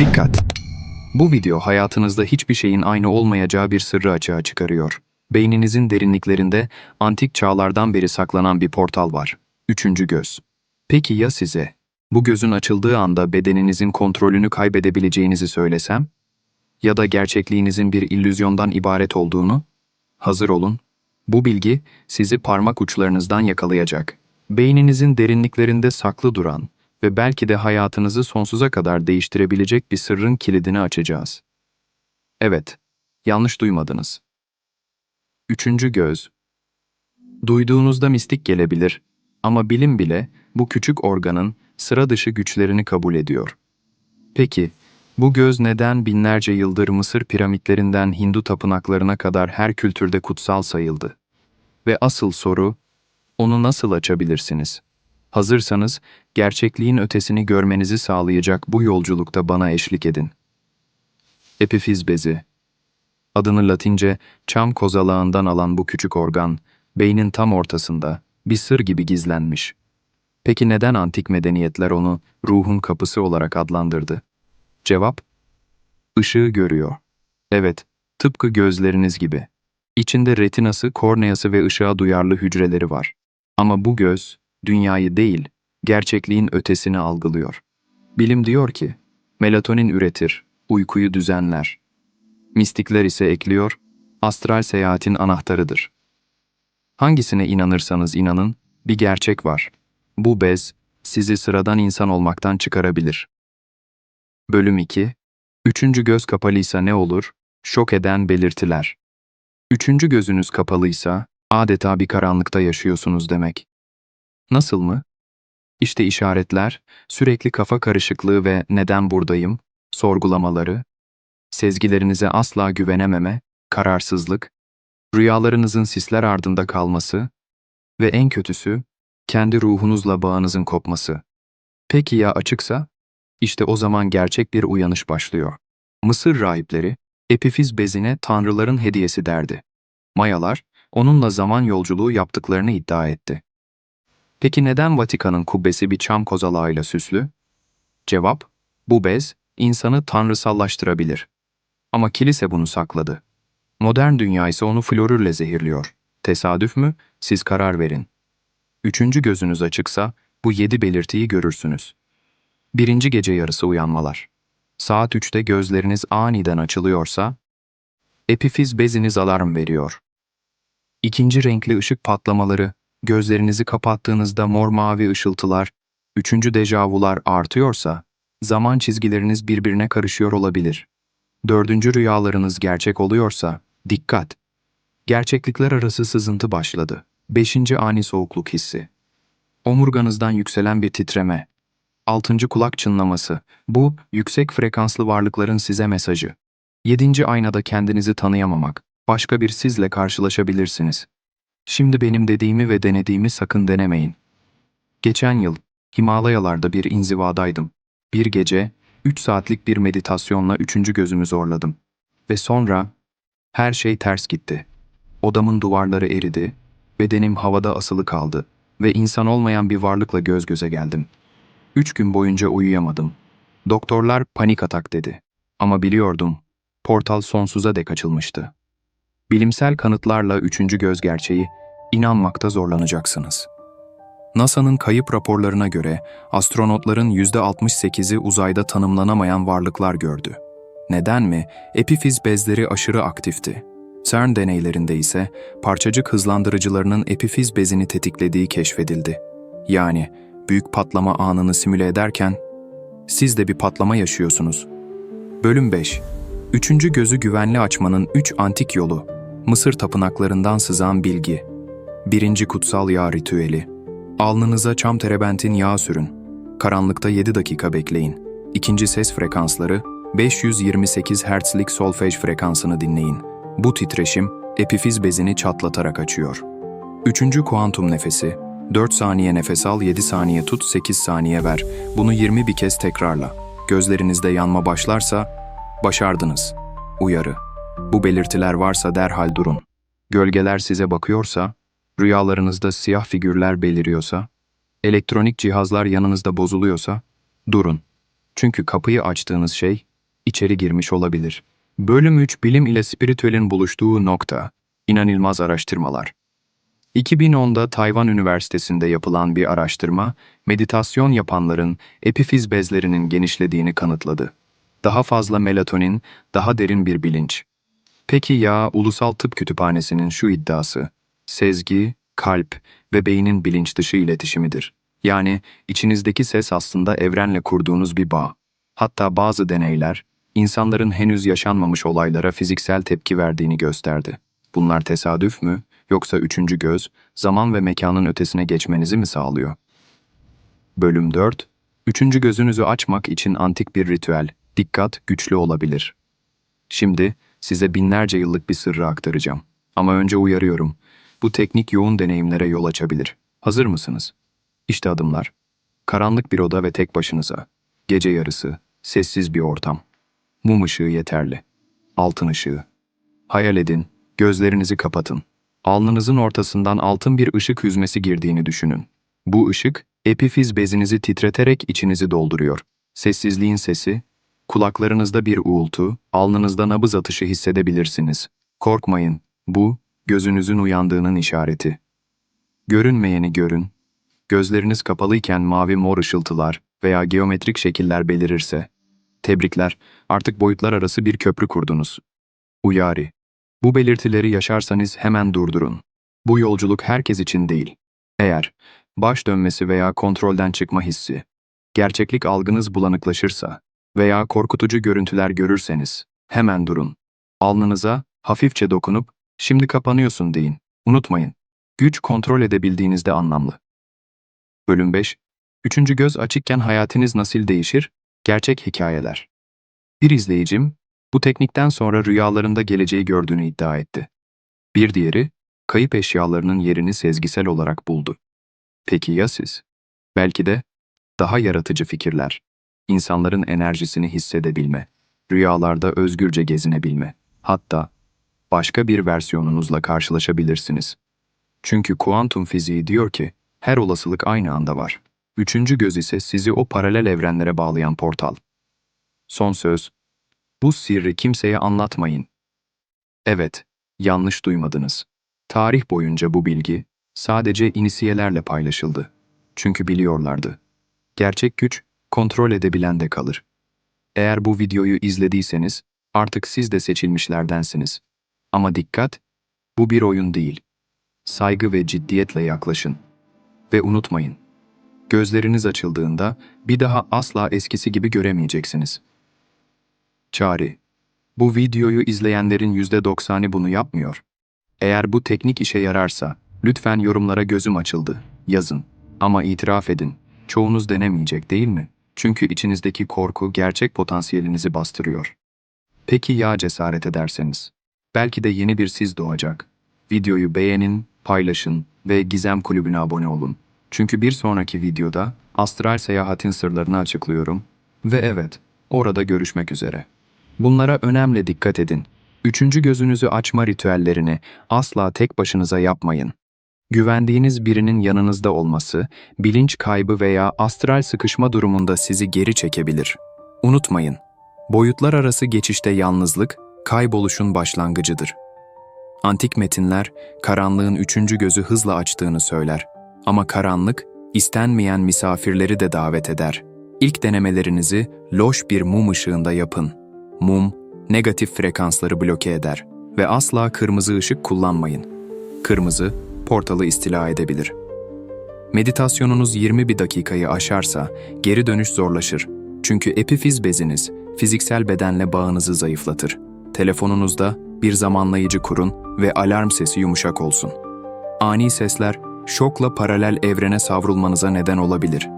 Dikkat! Bu video hayatınızda hiçbir şeyin aynı olmayacağı bir sırrı açığa çıkarıyor. Beyninizin derinliklerinde antik çağlardan beri saklanan bir portal var. Üçüncü göz. Peki ya size? Bu gözün açıldığı anda bedeninizin kontrolünü kaybedebileceğinizi söylesem? Ya da gerçekliğinizin bir illüzyondan ibaret olduğunu? Hazır olun. Bu bilgi sizi parmak uçlarınızdan yakalayacak. Beyninizin derinliklerinde saklı duran ve belki de hayatınızı sonsuza kadar değiştirebilecek bir sırrın kilidini açacağız. Evet, yanlış duymadınız. Üçüncü göz. Duyduğunuzda mistik gelebilir ama bilim bile bu küçük organın sıra dışı güçlerini kabul ediyor. Peki, bu göz neden binlerce yıldır Mısır piramitlerinden Hindu tapınaklarına kadar her kültürde kutsal sayıldı? Ve asıl soru, onu nasıl açabilirsiniz? Hazırsanız, gerçekliğin ötesini görmenizi sağlayacak bu yolculukta bana eşlik edin. Epifiz bezi. Adını Latince çam kozalağından alan bu küçük organ, beynin tam ortasında, bir sır gibi gizlenmiş. Peki neden antik medeniyetler onu ruhun kapısı olarak adlandırdı? Cevap, ışığı görüyor. Evet, tıpkı gözleriniz gibi. İçinde retinası, korneası ve ışığa duyarlı hücreleri var. Ama bu göz, dünyayı değil, gerçekliğin ötesini algılıyor. Bilim diyor ki, melatonin üretir, uykuyu düzenler. Mistikler ise ekliyor, astral seyahatin anahtarıdır. Hangisine inanırsanız inanın, bir gerçek var. Bu bez, sizi sıradan insan olmaktan çıkarabilir. Bölüm 2 Üçüncü göz kapalıysa ne olur? Şok eden belirtiler. Üçüncü gözünüz kapalıysa, adeta bir karanlıkta yaşıyorsunuz demek. Nasıl mı? İşte işaretler, sürekli kafa karışıklığı ve neden buradayım, sorgulamaları, sezgilerinize asla güvenememe, kararsızlık, rüyalarınızın sisler ardında kalması ve en kötüsü, kendi ruhunuzla bağınızın kopması. Peki ya açıksa? İşte o zaman gerçek bir uyanış başlıyor. Mısır rahipleri, epifiz bezine tanrıların hediyesi derdi. Mayalar, onunla zaman yolculuğu yaptıklarını iddia etti. Peki neden Vatikan'ın kubbesi bir çam kozalağıyla süslü? Cevap, bu bez, insanı tanrısallaştırabilir. Ama kilise bunu sakladı. Modern dünya ise onu florürle zehirliyor. Tesadüf mü? Siz karar verin. Üçüncü gözünüz açıksa, bu yedi belirtiyi görürsünüz. Birinci gece yarısı uyanmalar. Saat üçte gözleriniz aniden açılıyorsa, epifiz beziniz alarm veriyor. İkinci renkli ışık patlamaları, gözlerinizi kapattığınızda mor mavi ışıltılar, üçüncü dejavular artıyorsa, zaman çizgileriniz birbirine karışıyor olabilir. Dördüncü rüyalarınız gerçek oluyorsa, dikkat! Gerçeklikler arası sızıntı başladı. Beşinci ani soğukluk hissi. Omurganızdan yükselen bir titreme. Altıncı kulak çınlaması. Bu, yüksek frekanslı varlıkların size mesajı. Yedinci aynada kendinizi tanıyamamak. Başka bir sizle karşılaşabilirsiniz. Şimdi benim dediğimi ve denediğimi sakın denemeyin. Geçen yıl, Himalayalarda bir inzivadaydım. Bir gece, üç saatlik bir meditasyonla üçüncü gözümü zorladım. Ve sonra, her şey ters gitti. Odamın duvarları eridi, bedenim havada asılı kaldı ve insan olmayan bir varlıkla göz göze geldim. Üç gün boyunca uyuyamadım. Doktorlar panik atak dedi. Ama biliyordum, portal sonsuza dek açılmıştı. Bilimsel kanıtlarla üçüncü göz gerçeği, inanmakta zorlanacaksınız. NASA'nın kayıp raporlarına göre astronotların %68'i uzayda tanımlanamayan varlıklar gördü. Neden mi? Epifiz bezleri aşırı aktifti. CERN deneylerinde ise parçacık hızlandırıcılarının epifiz bezini tetiklediği keşfedildi. Yani büyük patlama anını simüle ederken siz de bir patlama yaşıyorsunuz. Bölüm 5 Üçüncü gözü güvenli açmanın üç antik yolu. Mısır tapınaklarından sızan bilgi. Birinci kutsal yağ ritüeli. Alnınıza çam terebentin yağı sürün. Karanlıkta 7 dakika bekleyin. İkinci ses frekansları 528 Hz'lik solfej frekansını dinleyin. Bu titreşim epifiz bezini çatlatarak açıyor. Üçüncü kuantum nefesi. 4 saniye nefes al, 7 saniye tut, 8 saniye ver. Bunu 20 bir kez tekrarla. Gözlerinizde yanma başlarsa, başardınız. Uyarı. Bu belirtiler varsa derhal durun. Gölgeler size bakıyorsa, rüyalarınızda siyah figürler beliriyorsa, elektronik cihazlar yanınızda bozuluyorsa, durun. Çünkü kapıyı açtığınız şey içeri girmiş olabilir. Bölüm 3 bilim ile spiritüelin buluştuğu nokta. İnanılmaz araştırmalar. 2010'da Tayvan Üniversitesi'nde yapılan bir araştırma, meditasyon yapanların epifiz bezlerinin genişlediğini kanıtladı. Daha fazla melatonin, daha derin bir bilinç. Peki ya Ulusal Tıp Kütüphanesi'nin şu iddiası? Sezgi, kalp ve beynin bilinç dışı iletişimidir. Yani içinizdeki ses aslında evrenle kurduğunuz bir bağ. Hatta bazı deneyler, insanların henüz yaşanmamış olaylara fiziksel tepki verdiğini gösterdi. Bunlar tesadüf mü, yoksa üçüncü göz, zaman ve mekanın ötesine geçmenizi mi sağlıyor? Bölüm 4 Üçüncü gözünüzü açmak için antik bir ritüel. Dikkat güçlü olabilir. Şimdi size binlerce yıllık bir sırrı aktaracağım. Ama önce uyarıyorum. Bu teknik yoğun deneyimlere yol açabilir. Hazır mısınız? İşte adımlar. Karanlık bir oda ve tek başınıza. Gece yarısı, sessiz bir ortam. Mum ışığı yeterli. Altın ışığı. Hayal edin, gözlerinizi kapatın. Alnınızın ortasından altın bir ışık hüzmesi girdiğini düşünün. Bu ışık, epifiz bezinizi titreterek içinizi dolduruyor. Sessizliğin sesi, kulaklarınızda bir uğultu, alnınızda nabız atışı hissedebilirsiniz. Korkmayın, bu, gözünüzün uyandığının işareti. Görünmeyeni görün. Gözleriniz kapalıyken mavi mor ışıltılar veya geometrik şekiller belirirse, tebrikler, artık boyutlar arası bir köprü kurdunuz. Uyari. Bu belirtileri yaşarsanız hemen durdurun. Bu yolculuk herkes için değil. Eğer baş dönmesi veya kontrolden çıkma hissi, gerçeklik algınız bulanıklaşırsa veya korkutucu görüntüler görürseniz hemen durun. Alnınıza hafifçe dokunup şimdi kapanıyorsun deyin. Unutmayın. Güç kontrol edebildiğinizde anlamlı. Bölüm 5. Üçüncü göz açıkken hayatınız nasıl değişir? Gerçek hikayeler. Bir izleyicim, bu teknikten sonra rüyalarında geleceği gördüğünü iddia etti. Bir diğeri, kayıp eşyalarının yerini sezgisel olarak buldu. Peki ya siz? Belki de daha yaratıcı fikirler, insanların enerjisini hissedebilme, rüyalarda özgürce gezinebilme, hatta başka bir versiyonunuzla karşılaşabilirsiniz. Çünkü kuantum fiziği diyor ki, her olasılık aynı anda var. Üçüncü göz ise sizi o paralel evrenlere bağlayan portal. Son söz, bu sirri kimseye anlatmayın. Evet, yanlış duymadınız. Tarih boyunca bu bilgi sadece inisiyelerle paylaşıldı. Çünkü biliyorlardı. Gerçek güç kontrol edebilen de kalır. Eğer bu videoyu izlediyseniz artık siz de seçilmişlerdensiniz. Ama dikkat, bu bir oyun değil. Saygı ve ciddiyetle yaklaşın. Ve unutmayın, gözleriniz açıldığında bir daha asla eskisi gibi göremeyeceksiniz. Çağrı. Bu videoyu izleyenlerin %90'ı bunu yapmıyor. Eğer bu teknik işe yararsa, lütfen yorumlara gözüm açıldı, yazın. Ama itiraf edin, çoğunuz denemeyecek değil mi? Çünkü içinizdeki korku gerçek potansiyelinizi bastırıyor. Peki ya cesaret ederseniz? Belki de yeni bir siz doğacak. Videoyu beğenin, paylaşın ve Gizem Kulübü'ne abone olun. Çünkü bir sonraki videoda astral seyahatin sırlarını açıklıyorum. Ve evet, orada görüşmek üzere. Bunlara önemli dikkat edin. Üçüncü gözünüzü açma ritüellerini asla tek başınıza yapmayın. Güvendiğiniz birinin yanınızda olması, bilinç kaybı veya astral sıkışma durumunda sizi geri çekebilir. Unutmayın, boyutlar arası geçişte yalnızlık, kayboluşun başlangıcıdır. Antik metinler, karanlığın üçüncü gözü hızla açtığını söyler. Ama karanlık, istenmeyen misafirleri de davet eder. İlk denemelerinizi loş bir mum ışığında yapın. Mum, negatif frekansları bloke eder ve asla kırmızı ışık kullanmayın. Kırmızı, portalı istila edebilir. Meditasyonunuz 20 bir dakikayı aşarsa geri dönüş zorlaşır. Çünkü epifiz beziniz fiziksel bedenle bağınızı zayıflatır. Telefonunuzda bir zamanlayıcı kurun ve alarm sesi yumuşak olsun. Ani sesler şokla paralel evrene savrulmanıza neden olabilir.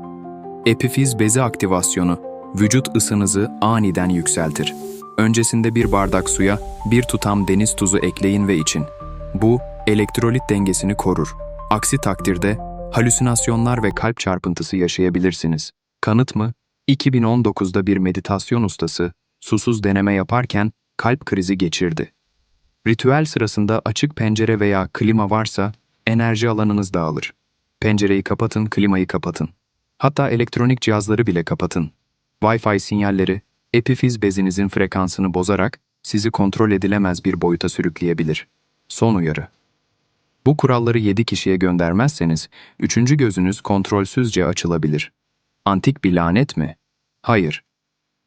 Epifiz bezi aktivasyonu vücut ısınızı aniden yükseltir. Öncesinde bir bardak suya bir tutam deniz tuzu ekleyin ve için. Bu elektrolit dengesini korur. Aksi takdirde halüsinasyonlar ve kalp çarpıntısı yaşayabilirsiniz. Kanıt mı? 2019'da bir meditasyon ustası susuz deneme yaparken kalp krizi geçirdi. Ritüel sırasında açık pencere veya klima varsa enerji alanınız dağılır. Pencereyi kapatın, klimayı kapatın. Hatta elektronik cihazları bile kapatın. Wi-Fi sinyalleri epifiz bezinizin frekansını bozarak sizi kontrol edilemez bir boyuta sürükleyebilir. Son uyarı. Bu kuralları 7 kişiye göndermezseniz, üçüncü gözünüz kontrolsüzce açılabilir. Antik bir lanet mi? Hayır.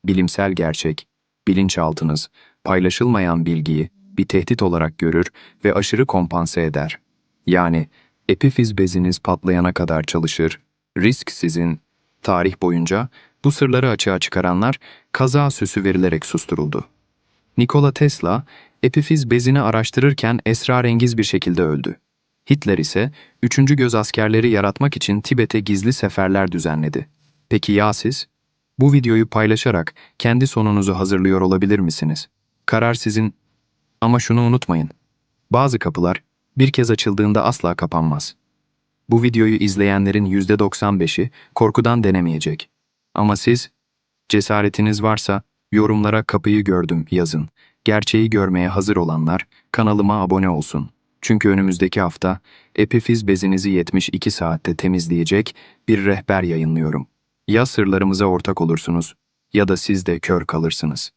Bilimsel gerçek, bilinçaltınız, paylaşılmayan bilgiyi bir tehdit olarak görür ve aşırı kompanse eder. Yani epifiz beziniz patlayana kadar çalışır, risk sizin. Tarih boyunca bu sırları açığa çıkaranlar kaza süsü verilerek susturuldu. Nikola Tesla, epifiz bezini araştırırken esrarengiz bir şekilde öldü. Hitler ise üçüncü göz askerleri yaratmak için Tibet'e gizli seferler düzenledi. Peki ya siz? Bu videoyu paylaşarak kendi sonunuzu hazırlıyor olabilir misiniz? Karar sizin. Ama şunu unutmayın. Bazı kapılar bir kez açıldığında asla kapanmaz. Bu videoyu izleyenlerin %95'i korkudan denemeyecek. Ama siz, cesaretiniz varsa yorumlara kapıyı gördüm yazın. Gerçeği görmeye hazır olanlar kanalıma abone olsun. Çünkü önümüzdeki hafta epifiz bezinizi 72 saatte temizleyecek bir rehber yayınlıyorum. Ya sırlarımıza ortak olursunuz ya da siz de kör kalırsınız.